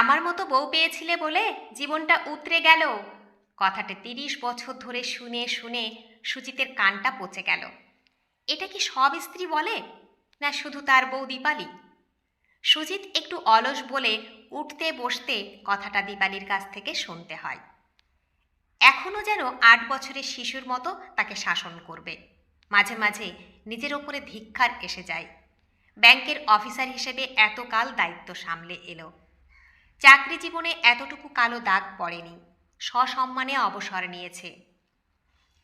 আমার মতো বউ পেয়েছিলে বলে জীবনটা উতরে গেল? কথাটা তিরিশ বছর ধরে শুনে শুনে সুজিতের কানটা পচে গেল। এটা কি সব স্ত্রী বলে? না শুধু তার বউ দীপালি? সুজিত একটু অলস বলে উঠতে, বসতে কথাটা দীপালির কাছ থেকে শুনতে হয়। এখনও যেন আট বছরের শিশুর মতো তাকে শাসন করবে। মাঝে মাঝে নিজের ওপরে ধিক্ষার এসে যায়। ব্যাংকের অফিসার হিসেবে এতকাল দায়িত্ব সামলে এলো। চাকরি জীবনে এতটুকু কালো দাগ পড়েনি, সসম্মানে অবসর নিয়েছে।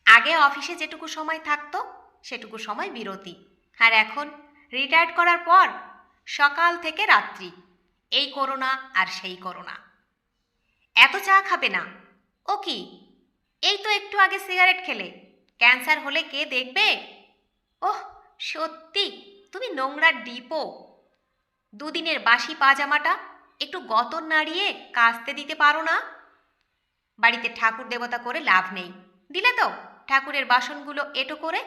আগে অফিসে যেটুকু সময় থাকতো, সেটুকু সময় বিরতি। আর এখন রিটায়ার্ড করার পর, সকাল থেকে রাত্রি। এই করোনা আর সেই করোনা। এত চা খাবে না। ও কি? এই তো একটু আগে সিগারেট খেলে। ক্যান্সার হলে কে দেখবে? ওহ, সত্যি, তুমি নোংরা ডিপো। দুদিনের বাসি পাজামাটা একটু গতর নাড়িয়ে কাচতে দিতে পারো না? বাড়িতে ঠাকুর দেবতা করে লাভ নেই। দিলে তো ঠাকুরের বাসনগুলো এটো করে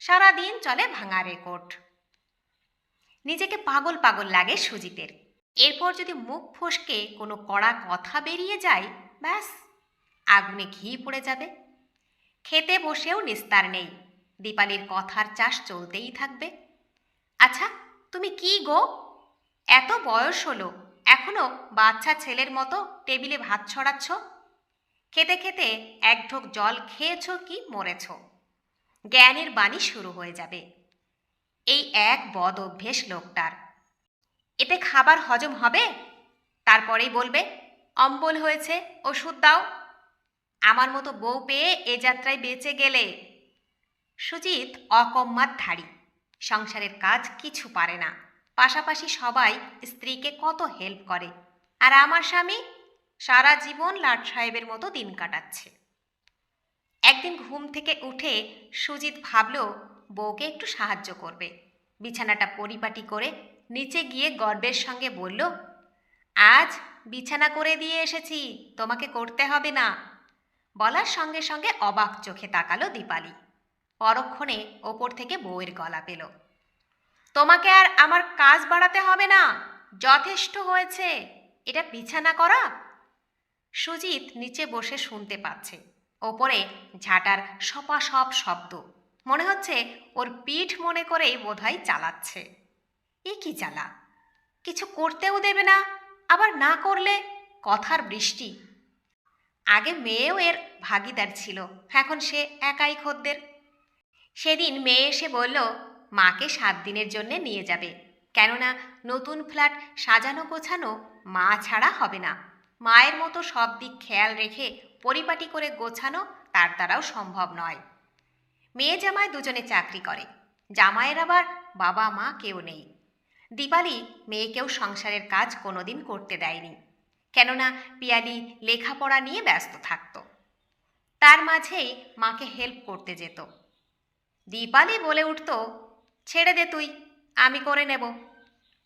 সারা দিন চলে ভাঙা রেকর্ড। নিজেকে পাগল পাগল লাগে সুজিতের। এরপর যদি মুখ ফসকে কোনো কড়া কথা বেরিয়ে যায়, ব্যাস, আগুনে ঘি পড়ে যাবে। খেতে বসেও নিস্তার নেই। দীপালির কথার চাষ চলতেই থাকবে। আচ্ছা তুমি কি গো? এত বয়স হলো এখনও বাচ্চা ছেলের মতো টেবিলে ভাত ছড়াচ্ছ? খেতে খেতে এক ঢোক জল খেয়েছ কি মরেছ? জ্ঞানের বাণী শুরু হয়ে যাবে। এই এক বদ অভ্যেস লোকটার। এতে খাবার হজম হবে? তারপরেই বলবে, অম্বল হয়েছে, ওষুধ দাও। আমার মতো বউ পেয়ে এ যাত্রায় বেঁচে গেলে। সুজিত অকম্মার ধারী। সংসারের কাজ কিছু পারে না। পাশাপাশি সবাই স্ত্রীকে কত হেল্প করে। আর আমার স্বামী সারা জীবন লাট সাহেবের মতো দিন কাটাচ্ছে। একদিন ঘুম থেকে উঠে সুজিত ভাবল, বউকে একটু সাহায্য করবে। বিছানাটা পরিপাটি করে নিচে গিয়ে গর্বের সঙ্গে বলল, আজ বিছানা করে দিয়ে এসেছি, তোমাকে করতে হবে না। বলার সঙ্গে সঙ্গে অবাক চোখে তাকালো দীপালি। পরক্ষণে ওপর থেকে বউয়ের গলা পেল। তোমাকে আর আমার কাজ বাড়াতে হবে না। যথেষ্ট হয়েছে। এটা বিছানা করা? সুজিত নিচে বসে শুনতে পাচ্ছে। ওপরে ঝাঁটার সপা সপ শব্দ। মনে হচ্ছে ওর পিঠ মনে করেই বোধহয় চালাচ্ছে। এ কি চালা? কিছু করতেও দেবে না, আবার না করলে? কথার বৃষ্টি। আগে মেয়েও এর ভাগিদার ছিল, এখন সে একাই খদ্দের। সেদিন মেয়ে এসে বলল মাকে সাত দিনের জন্যে নিয়ে যাবে। কেননা নতুন ফ্ল্যাট সাজানো গোছানো মা ছাড়া হবে না। মায়ের মতো সব দিক খেয়াল রেখে পরিপাটি করে গোছানো তার দ্বারাও সম্ভব নয়। মেয়ে জামাই দুজনে চাকরি করে। জামাইয়ের আবার বাবা মা কেউ নেই। দীপালি মেয়েকেও সংসারের কাজ কোনোদিন করতে দেয়নি। কেননা পিয়ালি লেখাপড়া নিয়ে ব্যস্ত থাকত। তার মাঝেই মাকে হেল্প করতে যেত। দীপালি বলে উঠত ছেড়ে দে তুই, আমি করে নেব।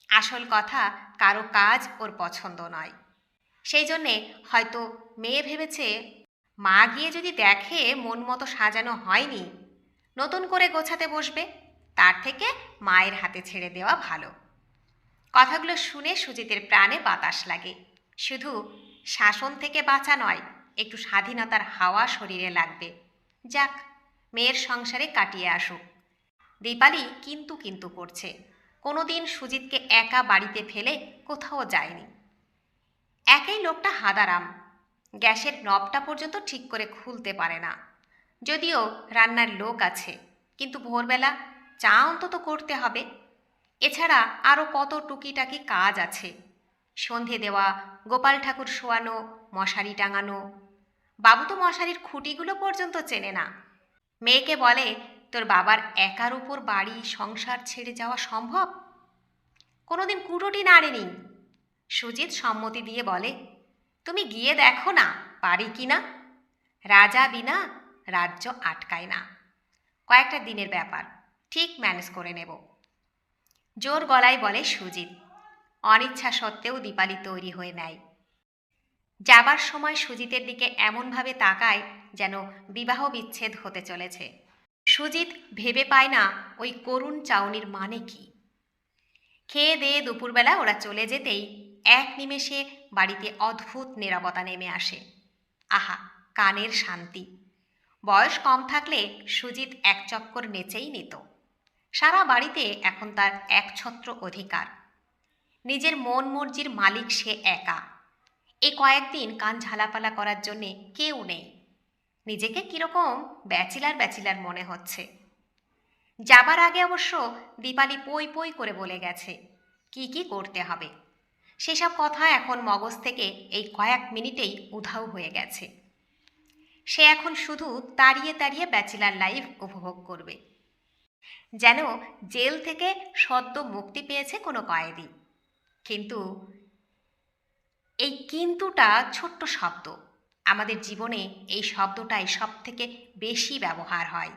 আসল কথা, কারও কাজ ওর পছন্দ নয়। সেই জন্যে হয়তো মেয়ে ভেবেছে, মা গিয়ে যদি দেখে মন মতো সাজানো হয়নি, নতুন করে গোছাতে বসবে, তার থেকে মায়ের হাতে ছেড়ে দেওয়া ভালো। কথাগুলো শুনে সুজিতের প্রাণে বাতাস লাগে। শুধু শাসন থেকে বাঁচা নয়, একটু স্বাধীনতার হাওয়া শরীরে লাগবে। যাক, মেয়ের সংসারে কাটিয়ে আসুক। দীপালি কিন্তু কিন্তু করছে। কোনোদিন সুজিতকে একা বাড়িতে ফেলে কোথাও যায়নি। একাই লোকটা হাদারাম। গ্যাসের নবটা পর্যন্ত ঠিক করে খুলতে পারে না। যদিও রান্নার লোক আছে, কিন্তু ভোরবেলা চা অন্তত করতে হবে। এছাড়া আরও কত টুকিটাকি কাজ আছে। সন্ধে দেওয়া, গোপাল ঠাকুর শোয়ানো, মশারি টাঙানো। বাবু তো মশারির খুঁটিগুলো পর্যন্ত চেনে না। মেয়েকে বলে তোর বাবার একার উপর বাড়ি, সংসার ছেড়ে যাওয়া সম্ভব? কোনোদিন কুটোটি নাড়েনি সুজিত সম্মতি দিয়ে বলে, তুমি গিয়ে দেখো না, পারি কি না? রাজা বিনা রাজ্য আটকায় না। কয়েকটা দিনের ব্যাপার, ঠিক ম্যানেজ করে নেব। জোর গলায় বলে সুজিত, অনিচ্ছা সত্ত্বেও দীপালি তৈরি হয়ে নেয়। যাবার সময় সুজিতের দিকে এমনভাবে তাকায় যেন বিবাহ বিচ্ছেদ হতে চলেছে। সুজিত ভেবে পায় না ওই করুণ চাউনির মানে কি। খেয়ে দেয়ে দুপুরবেলা ওরা চলে যেতেই এক নিমেষে বাড়িতে অদ্ভুত নিরাপত্তা নেমে আসে। আহা, কানের শান্তি। বয়স কম থাকলে সুজিত এক চক্কর নেচেই নিত। সারা বাড়িতে এখন তার একছত্র অধিকার। নিজের মন মর্জির মালিক সে একা। এ কয়েকদিন কান ঝালাপালা করার জন্যে কেউ নেই। নিজেকে কীরকম ব্যাচিলার ব্যাচিলার মনে হচ্ছে। যাবার আগে অবশ্য দীপালি পই পই করে বলে গেছে, কি কি করতে হবে। সেসব কথা এখন মগজ থেকে এই কয়েক মিনিটেই উধাও হয়ে গেছে। সে এখন শুধু তাড়িয়ে তাড়িয়ে ব্যাচিলার লাইফ উপভোগ করবে। যেন জেল থেকে সদ্য মুক্তি পেয়েছে কোনো কয়েদি। কিন্তু এই কিন্তুটা ছোট্ট শব্দ। আমাদের জীবনে এই শব্দটাই সব থেকে বেশি ব্যবহার হয়।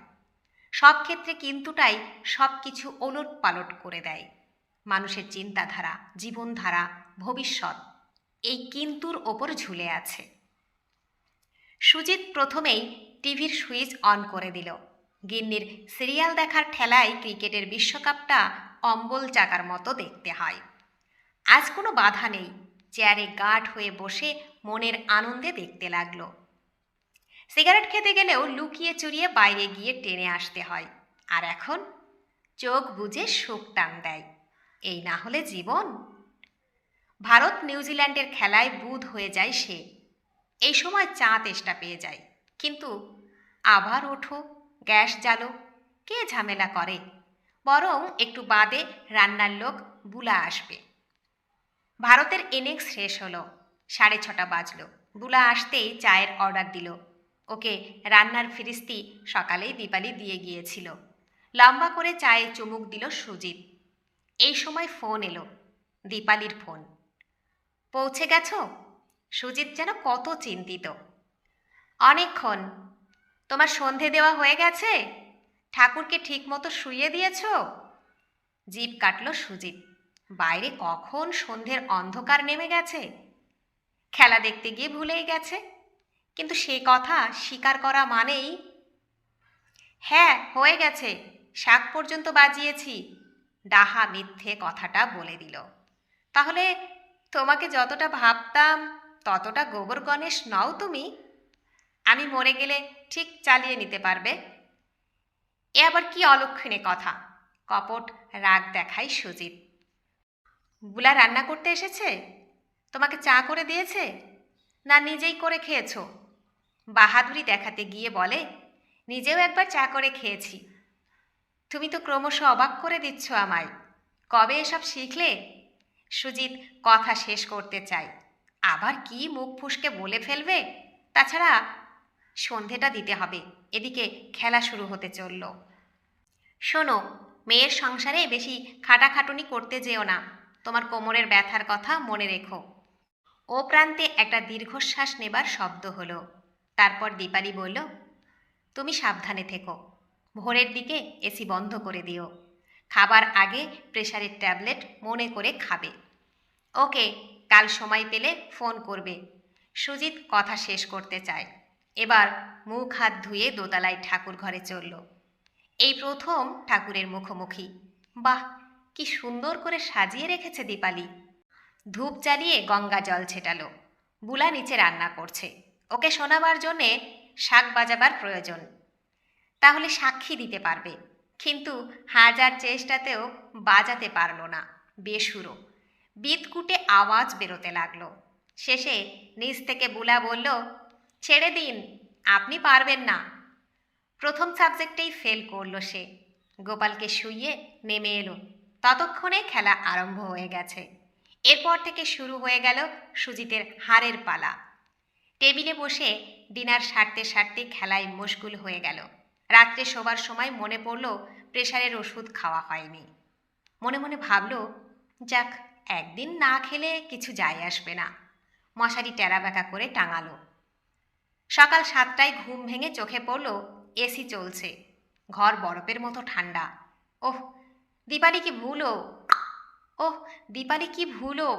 সব ক্ষেত্রে কিন্তুটাই সব কিছু ওলট পালট করে দেয়। মানুষের চিন্তাধারা, জীবনধারা, ভবিষ্যৎ, এই কিন্তুর ওপর ঝুলে আছে। সুজিত প্রথমেই টিভির সুইচ অন করে দিল। গিন্নির সিরিয়াল দেখার ঠেলায় ক্রিকেটের বিশ্বকাপটা অম্বল চাকার মতো দেখতে হয়। আজ কোনো বাধা নেই। চেয়ারে গাঢ় হয়ে বসে মনের আনন্দে দেখতে লাগল। সিগারেট খেতে গেলেও লুকিয়ে চুরিয়ে বাইরে গিয়ে টেনে আসতে হয়। আর এখন? চোখ বুঝে সুখ টান দেয়। এই না হলে জীবন? ভারত নিউজিল্যান্ডের খেলায় বুধ হয়ে যায় সে। এই সময় চা তেষ্টা পেয়ে যায়। কিন্তু আবার ওঠো, গ্যাস জ্বালো, কে ঝামেলা করে? বরং একটু বাদে রান্নার লোক বুলা আসবে। ভারতের ইনিংস শেষ হলো, সাড়ে ছটা বাজলো। বুলা আসতেই চায়ের অর্ডার দিল। ওকে রান্নার ফিরিস্তি সকালেই দীপালি দিয়ে গিয়েছিল। লম্বা করে চায়ে চুমুক দিল সুজিত। এই সময় ফোন এলো, দীপালির ফোন। পৌঁছে গেছ? সুজিত যেন কত চিন্তিত। অনেকক্ষণ, তোমার সন্ধে দেওয়া হয়ে গেছে? ঠাকুরকে ঠিকমতো শুইয়ে দিয়েছ? জিভ কাটল সুজিত। বাইরে কখন সন্ধ্যের অন্ধকার নেমে গেছে? খেলা দেখতে গিয়ে ভুলেই গেছে। কিন্তু সে কথা স্বীকার করা মানেই হ্যাঁ হয়ে গেছে, শাক পর্যন্ত বাজিয়েছি। ডাহা মিথ্যে কথাটা বলে দিল। তাহলে তোমাকে যতটা ভাবতাম, ততটা গোবর গণেশ নও তুমি। আমি মরে গেলে ঠিক চালিয়ে নিতে পারবে। এ আবার কি অলক্ষণে কথা? কপট রাগ দেখায় সুজিত। বুলা রান্না করতে এসেছে? তোমাকে চা করে দিয়েছে? না, নিজেই করে খেয়েছো। বাহাদুরি দেখাতে গিয়ে বলে, নিজেও একবার চা করে খেয়েছি। তুমি তো ক্রমশ অবাক করে দিচ্ছ আমায়। কবে এসব শিখলে? সুজিত কথা শেষ করতে চাই আবার কি মুখ ফুসকে বলে ফেলবে? তাছাড়া সন্ধেটা দিতে হবে। এদিকে খেলা শুরু হতে চলল। শোনো, মেয়ের সংসারে বেশি খাটাখাটুনি করতে যেও না। তোমার কোমরের ব্যথার কথা মনে রেখো। ও প্রান্তে একটা দীর্ঘশ্বাস নেবার শব্দ হলো। তারপর দীপালি বলল, তুমি সাবধানে থেকো। ভোরের দিকে এসি বন্ধ করে দিও। খাবার আগে প্রেশারের ট্যাবলেট মনে করে খাবে। ওকে, কাল সময় পেলে ফোন করবে। সুজিত কথা শেষ করতে চায়। এবার মুখ হাত ধুয়ে দোতলায় ঠাকুর ঘরে চলল। এই প্রথম ঠাকুরের মুখোমুখি। বাহ! কি সুন্দর করে সাজিয়ে রেখেছে দীপালি। ধূপ জ্বালিয়ে গঙ্গা জল ছেটালো। বুলা নিচে রান্না করছে। ওকে শোনাবার জন্যে শাক বাজাবার প্রয়োজন। তাহলে সাক্ষী দিতে পারবে। কিন্তু হাজার চেষ্টাতেও বাজাতে পারল না। বেসুরো। বিদকুটে আওয়াজ বেরোতে লাগল। শেষে নিচ থেকে বুলা বলল, ছেড়ে দিন, আপনি পারবেন না। প্রথম সাবজেক্টেই ফেল করল সে। গোপালকে শুইয়ে নেমে এলো। ততক্ষণে খেলা আরম্ভ হয়ে গেছে। এরপর থেকে শুরু হয়ে গেল সুজিতের হারের পালা। টেবিলে বসে ডিনার সারতে সারতে খেলায় মশগুল হয়ে গেল। রাত্রে শোবার সময় মনে পড়ল প্রেশারের ওষুধ খাওয়া হয়নি। মনে মনে ভাবল, যাক, একদিন না খেলে কিছু যায় আসবে না। মশারি টেরাবেকা করে টাঙালো। সকাল সাতটায় ঘুম ভেঙে চোখে পড়ল, এসি চলছে। ঘর বরফের মতো ঠান্ডা। ওহ দীপালি কি ভুলো? ওহ, দীপালি কি ভুলো?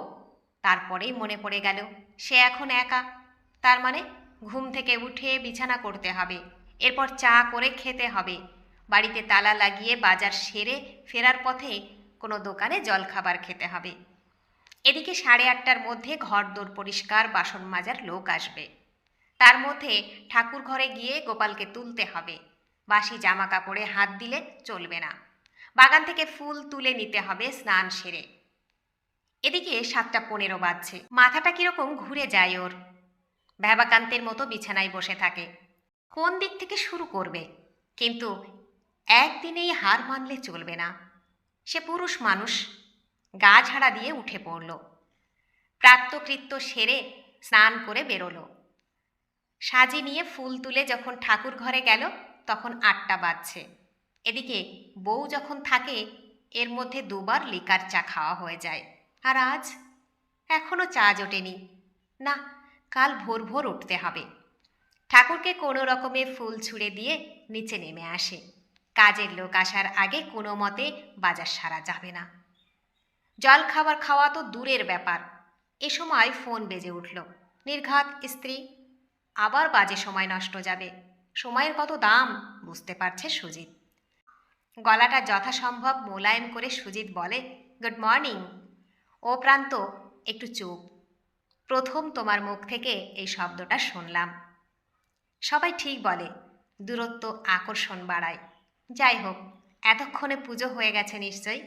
তারপরেই মনে পড়ে গেল, সে এখন একা। তার মানে ঘুম থেকে উঠে বিছানা করতে হবে, এরপর চা করে খেতে হবে। বাড়িতে তালা লাগিয়ে বাজার সেরে ফেরার পথে কোনো দোকানে জলখাবার খেতে হবে। এদিকে সাড়ে আটটার মধ্যে ঘর দোর পরিষ্কার, বাসন মাজার লোক আসবে। তার মধ্যে ঠাকুর ঘরে গিয়ে গোপালকে তুলতে হবে। বাসি জামা কাপড়ে হাত দিলে চলবে না। বাগান থেকে ফুল তুলে নিতে হবে স্নান সেরে। এদিকে সাতটা পনেরো বাজছে। মাথাটা কীরকম ঘুরে যায় ওর। ভ্যাবাকান্তের মতো বিছানায় বসে থাকে। কোন দিক থেকে শুরু করবে? কিন্তু একদিনেই হার মানলে চলবে না। সে পুরুষ মানুষ, গা ঝাড়া দিয়ে উঠে পড়ল। প্রাত্যকৃত্য সেরে স্নান করে বেরোলো। সাজি নিয়ে ফুল তুলে যখন ঠাকুর ঘরে গেল, তখন আটটা বাজছে। এদিকে বউ যখন থাকে, এর মধ্যে দুবার লিকার চা খাওয়া হয়ে যায়। আর আজ? এখনও চা জোটেনি। না, কাল ভোর ভোর উঠতে হবে। ঠাকুরকে কোনো রকমে ফুল ছুঁড়ে দিয়ে নিচে নেমে আসে। কাজের লোক আসার আগে কোনো মতে বাজার সারা যাবে না। জল খাবার খাওয়া তো দূরের ব্যাপার। এ সময় ফোন বেজে উঠল। নির্ঘাত, স্ত্রী। আবার বাজে সময় নষ্ট যাবে। সময়ের কত দাম বুঝতে পারছে সুজিত। গলাটা যথাসম্ভব মোলায়েম করে সুজিত বলে, গুড মর্নিং। ও প্রান্ত, একটু চুপ। প্রথম তোমার মুখ থেকে এই শব্দটা শুনলাম। সবাই ঠিক বলে, দূরত্ব আকর্ষণ বাড়ায়। যাই হোক, এতক্ষণে পুজো হয়ে গেছে নিশ্চয়ই।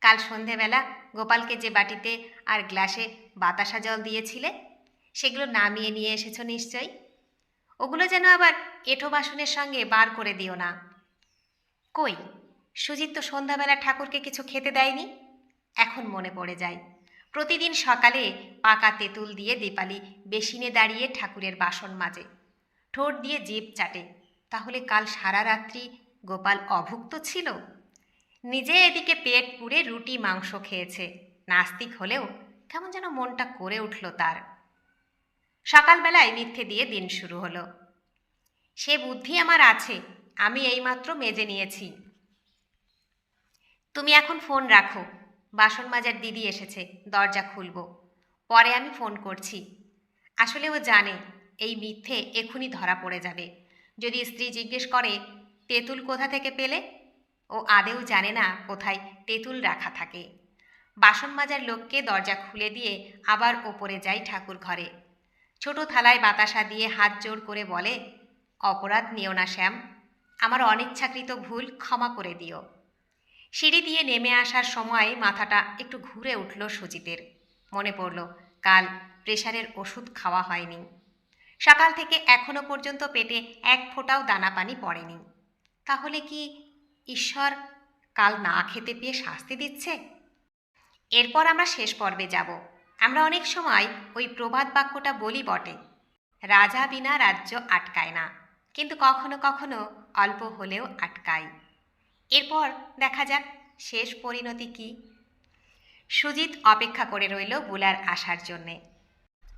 কাল সন্ধেবেলা গোপালকে যে বাটিতে আর গ্লাসে বাতাসা জল দিয়েছিলে, সেগুলো নামিয়ে নিয়ে এসেছ নিশ্চয়ই? ওগুলো যেন আবার এঁঠো বাসনের সঙ্গে বার করে দিও না। কই? সুজিত তো সন্ধ্যাবেলা ঠাকুরকে কিছু খেতে দেয়নি? এখন মনে পড়ে যায়। প্রতিদিন সকালে পাকা তেঁতুল দিয়ে দীপালি বেসিনে দাঁড়িয়ে ঠাকুরের বাসন মাজে। ঠোঁট দিয়ে জিভ চাটে। তাহলে কাল সারা রাত্রি গোপাল অভুক্ত ছিল? নিজে এদিকে পেট পুড়ে রুটি, মাংস খেয়েছে। নাস্তিক হলেও কেমন যেন মনটা করে উঠল তার। সকালবেলায় মিথ্যে দিয়ে দিন শুরু হলো। সে বুদ্ধি আমার আছে। আমি এইমাত্র মেজে নিয়েছি। তুমি এখন ফোন রাখো। বাসন মাজার দিদি এসেছে, দরজা খুলব। পরে আমি ফোন করছি। আসলে ও জানে, এই মিথ্যে এখুনি ধরা পড়ে যাবে। যদি স্ত্রী জিজ্ঞেস করে, তেঁতুল কোথা থেকে পেলে? ও আদেও জানে না কোথায় তেঁতুল রাখা থাকে। বাসন মাজার লোককে দরজা খুলে দিয়ে আবার ওপরে যাই ঠাকুর ঘরে। ছোট থালায় বাতাসা দিয়ে হাত জোর করে বলে, অপরাধ নিও না, শ্যাম। আমার অনিচ্ছাকৃত ভুল ক্ষমা করে দিও। সিঁড়ি দিয়ে নেমে আসার সময় মাথাটা একটু ঘুরে উঠল সুজিতের। মনে পড়ল, কাল প্রেশারের ওষুধ খাওয়া হয়নি। সকাল থেকে এখনও পর্যন্ত পেটে এক ফোঁটাও দানা পানি পড়েনি। তাহলে কি ঈশ্বর কাল না খেতে পেয়ে শাস্তি দিচ্ছে? এরপর আমরা শেষ পর্বে যাব। আমরা অনেক সময় ওই প্রবাদ বাক্যটা বলি বটে, রাজা বিনা রাজ্য আটকায় না। কিন্তু কখনো কখনো অল্প হলেও আটকায়। এরপর দেখা যাক শেষ পরিণতি কি। সুজিত অপেক্ষা করে রইল বুলার আসার জন্যে।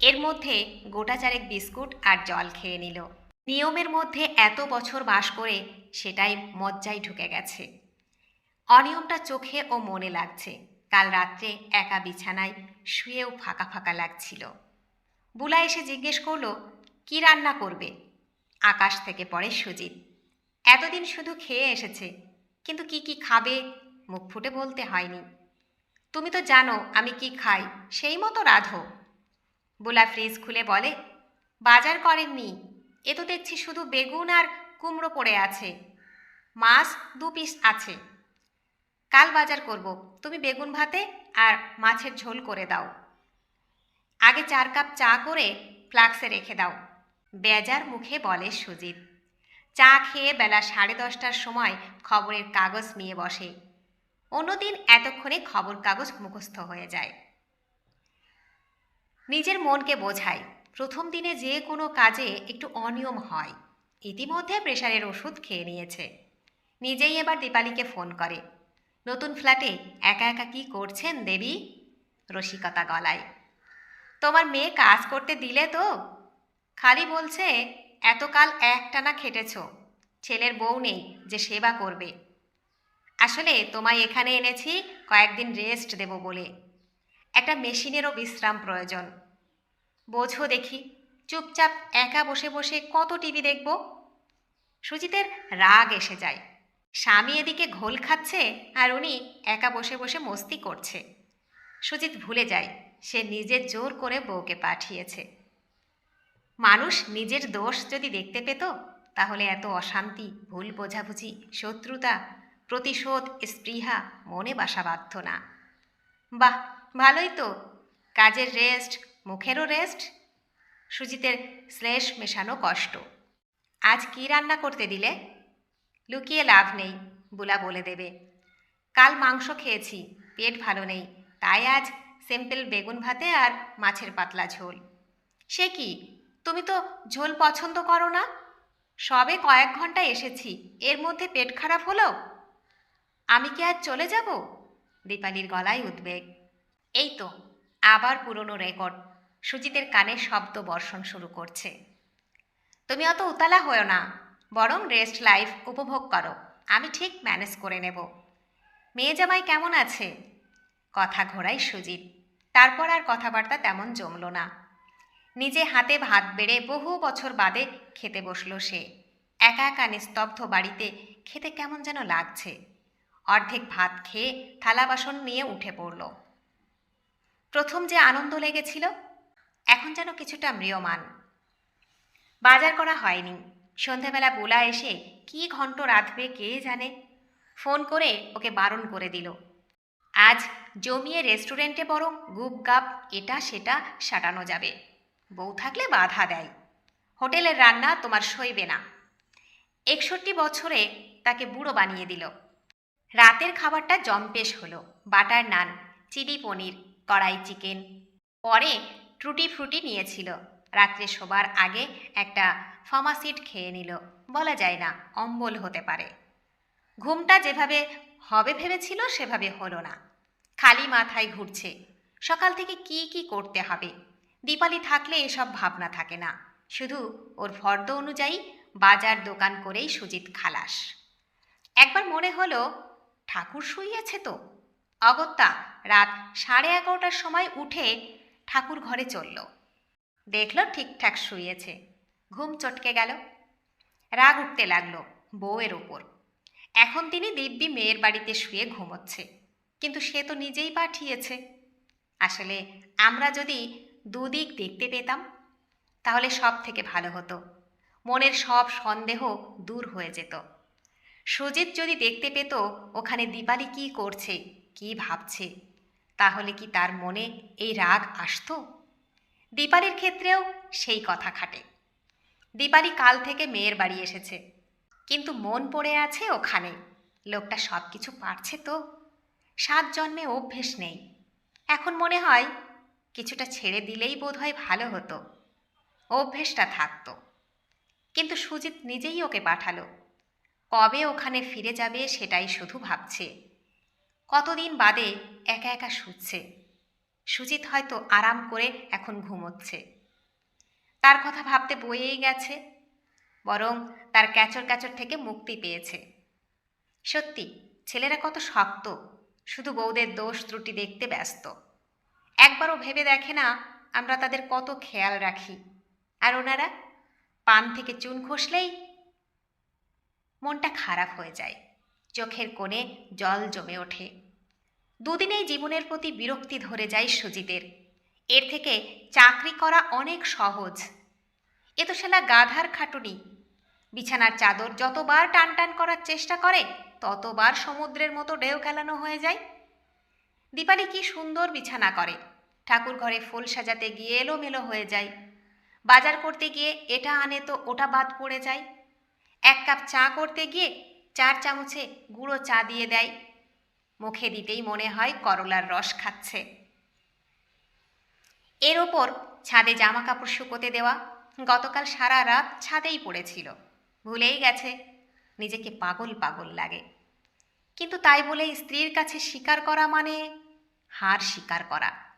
এর মধ্যে গোটা চারেক বিস্কুট আর জল খেয়ে নিল। নিয়মের মধ্যে এত বছর বাস করে সেটাই মজ্জায় ঢুকে গেছে। অনিয়মটা চোখে ও মনে লাগছে। কাল রাত্রে একা বিছানায় শুয়েও ফাঁকা ফাঁকা লাগছিল। বুলা এসে জিজ্ঞেস করল, কি রান্না করবে? আকাশ থেকে পড়ে সুজিত। এতদিন শুধু খেয়ে এসেছে। কিন্তু কি কি খাবে মুখ ফুটে বলতে হয়নি। তুমি তো জানো আমি কি খাই, সেই মতো রাধো। বোলা ফ্রিজ খুলে বলে, বাজার করেননি। এ তো দেখছি শুধু বেগুন আর কুমড়ো পড়ে আছে। মাছ দু পিস আছে। কাল বাজার করব। তুমি বেগুন ভাতে আর মাছের ঝোল করে দাও। আগে চার কাপ চা করে ফ্লাক্সে রেখে দাও। বেজার মুখে বলে সুজিত। চা খেয়ে বেলা সাড়ে দশটার সময় খবরের কাগজ নিয়ে বসে। অন্যদিন এতক্ষণে খবর কাগজ মুখস্থ হয়ে যায়। নিজের মনকে বোঝায়, প্রথম দিনে যে কোনো কাজে একটু অনিয়ম হয়, ইতিমধ্যে প্রেশারের ওষুধ খেয়ে নিয়েছে। নিজেই এবার দীপালিকে ফোন করে, নতুন ফ্ল্যাটে একা একা কি করছেন দেবী? রসিকতা গলায়, তোমার মেয়ে কাজ করতে দিলে তো? খালি বলছে এতকাল একটানা খেটেছ, ছেলের বউ নেই যে সেবা করবে। আসলে তোমায় এখানে এনেছি কয়েকদিন রেস্ট দেব বলে। একটা মেশিনেরও বিশ্রাম প্রয়োজন। বোঝো দেখি, চুপচাপ একা বসে বসে কত টিভি দেখব? সুজিতের রাগ এসে যায়। স্বামী এদিকে ঘোল খাচ্ছে আর উনি একা বসে বসে মস্তি করছে। সুজিত ভুলে যায়, সে নিজের জোর করে বউকে পাঠিয়েছে। মানুষ নিজের দোষ যদি দেখতে পেত, তাহলে এত অশান্তি, ভুল বোঝাবুঝি, শত্রুতা, প্রতিশোধ, স্পৃহা মনে বাসা বাধ্য না। বাহ, ভালোই তো। কাজের রেস্ট, মুখেরও রেস্ট, সুজিতের শ্লেষ মেশানো কষ্ট। আজ কি রান্না করতে দিলে? লুকিয়ে লাভ নেই, বুলা বলে দেবে। কাল মাংস খেয়েছি, পেট ভালো নেই, তাই আজ সিম্পল বেগুন ভাতে আর মাছের পাতলা ঝোল। সে কি? তুমি তো ঝোল পছন্দ করো না? সবে কয়েক ঘণ্টা এসেছি, এর মধ্যে পেট খারাপ হলো? আমি কি আর চলে যাব? দীপালির গলায় উদ্বেগ। এই তো, আবার পুরনো রেকর্ড। সুজিতের কানে শব্দ বর্ষণ শুরু করছে। তুমি অত উতালা হয়েও না, বরং রেস্ট লাইফ উপভোগ করো, আমি ঠিক ম্যানেজ করে নেব। মেয়ে জামাই কেমন আছে? কথা ঘোরাই সুজিত, তারপর আর কথাবার্তা তেমন জমল না। নিজে হাতে ভাত বেড়ে বহু বছর বাদে খেতে বসল সে। একা একা নিস্তব্ধ বাড়িতে খেতে কেমন যেন লাগছে। অর্ধেক ভাত খেয়ে থালা বাসন নিয়ে উঠে পড়ল। প্রথম যে আনন্দ লেগেছিল, এখন যেন কিছুটা ম্রিয়মান। বাজার করা হয়নি। সন্ধেবেলা বোলা এসে কি ঘন্ট রাঁধবে কে জানে? ফোন করে ওকে বারণ করে দিল। আজ জমিয়ে রেস্টুরেন্টে বরং গুপ গাপ এটা সেটা সাটানো যাবে। বউ থাকলে বাধা দেয়। হোটেলের রান্না তোমার সইবে না। একষট্টি বছরে তাকে বুড়ো বানিয়ে দিল। রাতের খাবারটা জম্পেশ হলো, বাটার নান চিলি পনির, কড়াই চিকেন। পরে ট্রুটি ফ্রুটি নিয়েছিল। রাত্রে শোবার আগে একটা ফার্মাসিড খেয়ে নিল। বলা যায় না, অম্বল হতে পারে। ঘুমটা যেভাবে হবে ভেবেছিল, সেভাবে হলো না। খালি মাথায় ঘুরছে। সকাল থেকে কি কি করতে হবে? দীপালি থাকলে এসব ভাবনা থাকে না। শুধু ওর ফর্দ অনুযায়ী বাজার দোকান করেই সুজিত খালাস। একবার মনে হলো, ঠাকুর শুইয়াছে তো। অগত্যা রাত সাড়ে এগারোটার সময় উঠে ঠাকুর ঘরে চলল। দেখল ঠিকঠাক শুয়েছে। ঘুম চটকে গেল। রাগ উঠতে লাগল বউয়ের ওপর। এখন তিনি দিব্যি মেয়ের বাড়িতে শুয়ে ঘুমোচ্ছে। কিন্তু সে তো নিজেই পাঠিয়েছে। আসলে আমরা যদি দুদিক দেখতে পেতাম, তাহলে সব থেকে ভালো হতো। মনের সব সন্দেহ দূর হয়ে যেত। সুজিত যদি দেখতে পেত ওখানে দীপালি কি করছে, কি ভাবছে, তাহলে কি তার মনে এই রাগ আসতো? দীপালির ক্ষেত্রেও সেই কথা খাটে। দীপালি কাল থেকে মেয়ের বাড়ি এসেছে, কিন্তু মন পড়ে আছে ওখানে। লোকটা সব কিছু পারছে তো। সাত জন্মে অভ্যেস নেই। এখন মনে হয় কিছুটা ছেড়ে দিলেই বোধহয় ভালো হতো। অভ্যেসটা থাকতো। কিন্তু সুজিত নিজেই ওকে পাঠালো। কবে ওখানে ফিরে যাবে সেটাই শুধু ভাবছে। কতদিন বাদে একা একা শুচ্ছে। সুজিত হয়তো আরাম করে এখন ঘুমোচ্ছে। তার কথা ভাবতে বয়েই গেছে। বরং তার ক্যাচর ক্যাচর থেকে মুক্তি পেয়েছে। সত্যি, ছেলেরা কত শক্ত। শুধু বউদের দোষ ত্রুটি দেখতে ব্যস্ত। একবারও ভেবে দেখে না আমরা তাদের কত খেয়াল রাখি। আর ওনারা পান থেকে চুন খসলেই মনটা খারাপ হয়ে যায়, চোখের কোণে জল জমে ওঠে। দুদিনেই জীবনের প্রতি বিরক্তি ধরে যায় সুজিতের। এর থেকে চাকরি করা অনেক সহজ। এ তো শালা গাধার খাটুনি। বিছানার চাদর যতবার টান টান করার চেষ্টা করে, ততবার সমুদ্রের মতো ঢেউ খেলানো হয়ে যায়। দীপালি কি সুন্দর বিছানা করে। ঠাকুর ঘরে ফুল সাজাতে গিয়ে এলোমেলো হয়ে যায়। বাজার করতে গিয়ে এটা আনে তো ওটা বাদ পড়ে যায়। এক কাপ চা করতে গিয়ে চার চামচে গুঁড়ো চা দিয়ে দেয়। মুখে দিতেই মনে হয় করলার রস খাচ্ছে। এর ওপর ছাদে জামা কাপড় শুকোতে দেওয়া গতকাল সারা রাত ছাদেই পড়েছিল। ভুলেই গেছে, নিজেকে পাগল পাগল লাগে। কিন্তু তাই বলে স্ত্রীর কাছে স্বীকার করা মানে হার স্বীকার করা।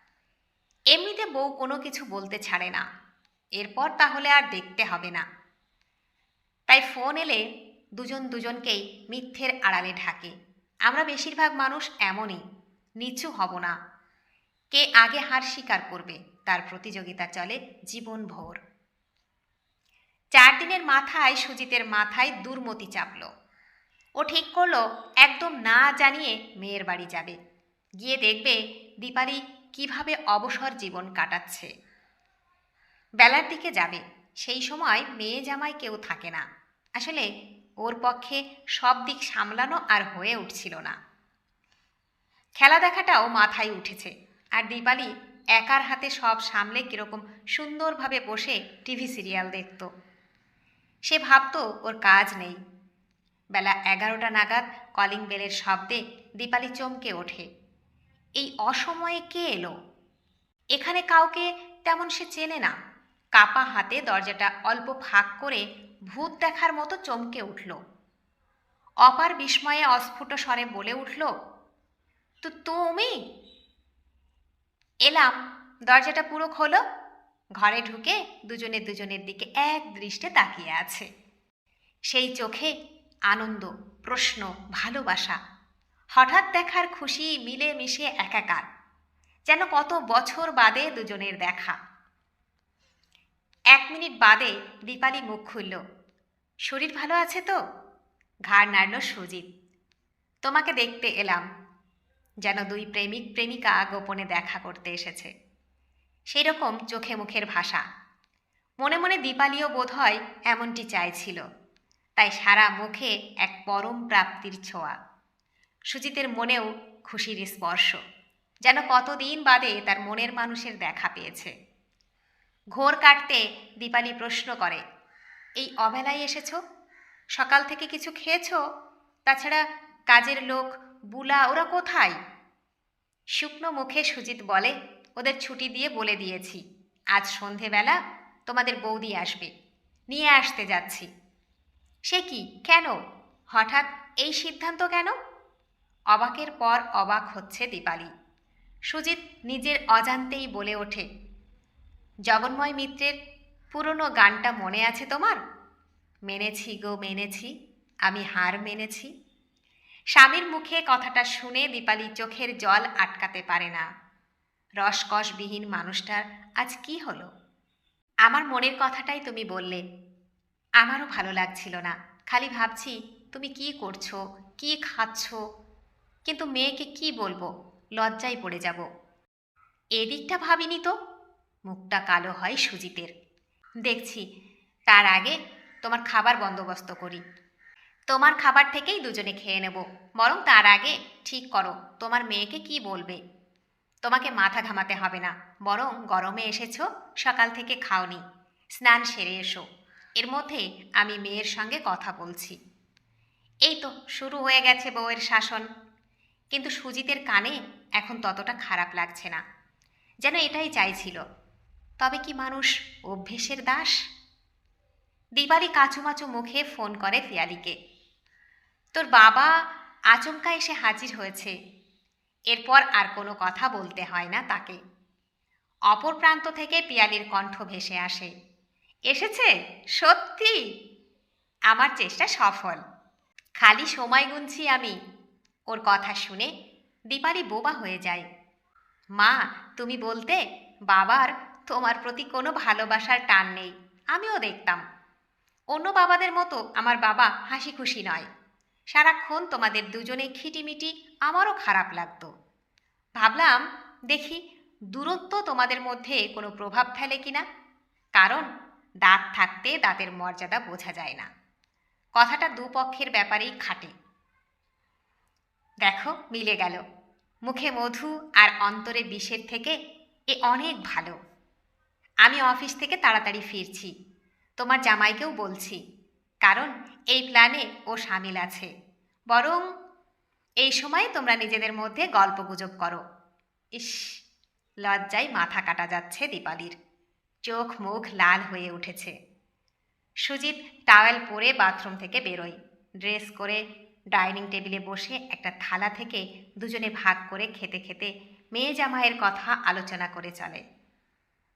এমনিতে বউ কোনো কিছু বলতে ছাড়ে না। এরপর তাহলে আর দেখতে হবে না। তাই ফোন এলে দুজন দুজনকেই মিথ্যের আড়ালে ঢাকে। আমরা বেশিরভাগ মানুষ এমনই, নিচু হব না। কে আগে হার স্বীকার করবে, তার প্রতিযোগিতা চলে জীবন ভোর চার দিনের মাথায় সুজিতের মাথায় দুর্মতি চাপল। ও ঠিক করল, একদম না জানিয়ে মেয়ের বাড়ি যাবে। গিয়ে দেখবে দীপালি কীভাবে অবসর জীবন কাটাচ্ছে? বেলার দিকে যাবে। সেই সময় মেয়ে জামাই কেউ থাকে না। আসলে ওর পক্ষে সব দিক সামলানো আর হয়ে উঠছিল না। খেলা দেখাটাও মাথায় উঠেছে। আর দীপালি একার হাতে সব সামলে কীরকম সুন্দরভাবে বসে টিভি সিরিয়াল দেখত। সে ভাবতো ওর কাজ নেই। বেলা এগারোটা নাগাদ কলিং বেলের শব্দে দীপালি চমকে ওঠে। এই অসময়ে কে এলো? এখানে কাউকে তেমন সে চেনে না। কাপা হাতে দরজাটা অল্প ফাঁক করে ভূত দেখার মতো চমকে উঠল। অপার বিস্ময়ে অস্ফুট স্বরে বলে উঠল, তো তুমি? এলাম। দরজাটা পুরো খোলো। ঘরে ঢুকে দুজনে দুজনের দিকে এক দৃষ্টে তাকিয়ে আছে। সেই চোখে আনন্দ, প্রশ্ন, ভালোবাসা হঠাৎ দেখার খুশি মিলে মিশে একাকার। যেন কত বছর বাদে দুজনের দেখা। এক মিনিট বাদে দীপালি মুখ খুলল। শরীর ভালো আছে তো? ঘাড় নাড়ল সুজিত। তোমাকে দেখতে এলাম। যেন দুই প্রেমিক প্রেমিকা গোপনে দেখা করতে এসেছে। সেই রকম চোখে মুখের ভাষা। মনে মনে দীপালিও বোধ হয় এমনটি চাইছিল। তাই সারা মুখে এক পরম প্রাপ্তির ছোঁয়া। সুজিতের মনেও খুশির স্পর্শ। যেন কতদিন বাদে তার মনের মানুষের দেখা পেয়েছে। ঘোর কাটতে দীপালি প্রশ্ন করে, এই অবেলায় এসেছ? সকাল থেকে কিছু খেয়েছো? তাছাড়া কাজের লোক, বুলা, ওরা কোথায়? শুকনো মুখে সুজিত বলে, ওদের ছুটি দিয়ে বলে দিয়েছি। আজ সন্ধেবেলা তোমাদের বৌদি আসবে। নিয়ে আসতে যাচ্ছি। সে কি? কেন? হঠাৎ এই সিদ্ধান্ত কেন? অবাকের পর অবাক হচ্ছে দীপালি। সুজিত নিজের অজান্তেই বলে ওঠে, জগন্ময় মিত্রের পুরনো গানটা মনে আছে তোমার? মেনেছি গো, মেনেছি, আমি হার মেনেছি। স্বামীর মুখে কথাটা শুনে দীপালি চোখের জল আটকাতে পারে না। রসকসবিহীন মানুষটার আজ কি হলো? আমার মনের কথাটাই তুমি বললে, আমারও ভালো লাগছিল না। খালি ভাবছি, তুমি কি করছ, কি খাচ্ছ কিন্তু মেয়েকে কি বলব? লজ্জায় পড়ে যাব। এদিকটা ভাবিনি তো। মুখটা কালো হয় সুজিতের। দেখছি, তার আগে তোমার খাবার বন্দোবস্ত করি। তোমার খাবার থেকেই দুজনে খেয়ে নেব। বরং তার আগে ঠিক করো, তোমার মেয়েকে কি বলবে? তোমাকে মাথা ঘামাতে হবে না। বরং গরমে এসেছ, সকাল থেকে খাওনি। স্নান সেরে এসো। এর মধ্যে আমি মেয়ের সঙ্গে কথা বলছি। এই তো, শুরু হয়ে গেছে বউয়ের শাসন। কিন্তু সুজিতের কানে এখন ততটা খারাপ লাগছে না। যেন এটাই চাইছিল। তবে কি মানুষ অভ্যেসের দাস? দিবালি কাচুমাচু মুখে ফোন করে পিয়ালিকে। তোর বাবা আচমকা এসে হাজির হয়েছে। এরপর আর কোনো কথা বলতে হয় না তাকে। অপর প্রান্ত থেকে পিয়ালির কণ্ঠ ভেসে আসে। এসেছে? সত্যি? আমার চেষ্টা সফল। খালি সময় গুনছি আমি। ওর কথা শুনে দীপালি বোবা হয়ে যায়। মা, তুমি বলতে বাবার তোমার প্রতি কোনো ভালোবাসার টান নেই, আমিও দেখতাম। অন্য বাবাদের মতো আমার বাবা হাসি খুশি নয়। সারাক্ষণ তোমাদের দুজনে খিটিমিটি আমারও খারাপ লাগতো। ভাবলাম, দেখি দূরত্ব তোমাদের মধ্যে কোনো প্রভাব ফেলে কিনা। কারণ দাঁত থাকতে দাঁতের মর্যাদা বোঝা যায় না। কথাটা দুপক্ষের ব্যাপারেই খাটে। দেখো, মিলে গেল। মুখে মধু আর অন্তরে বিষের থেকে এ অনেক ভালো। আমি অফিস থেকে তাড়াতাড়ি ফিরছি। তোমার জামাইকেও বলছি, কারণ এই প্ল্যানে ও সামিল আছে। বরং এই সময় তোমরা নিজেদের মধ্যে গল্পগুজব করো। ইস, লজ্জায় মাথা কাটা যাচ্ছে দীপালির। চোখ মুখ লাল হয়ে উঠেছে। সুজিত টাওয়েল পরে বাথরুম থেকে বেরোয়। ড্রেস করে ডাইনিং টেবিলে বসে একটা থালা থেকে দুজনে ভাগ করে খেতে খেতে মেয়ে জামাইয়ের কথা আলোচনা করে চলে।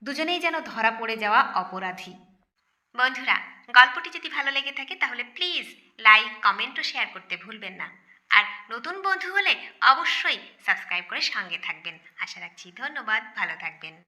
দুজনেই যেন ধরা পড়ে যাওয়া অপরাধী। বন্ধুরা, গল্পটি যদি ভালো লেগে থাকে তাহলে প্লিজ লাইক, কমেন্ট ও শেয়ার করতে ভুলবেন না। আর নতুন বন্ধু হলে অবশ্যই সাবস্ক্রাইব করে সঙ্গে থাকবেন। আশা রাখছি ধন্যবাদ, ভালো থাকবেন।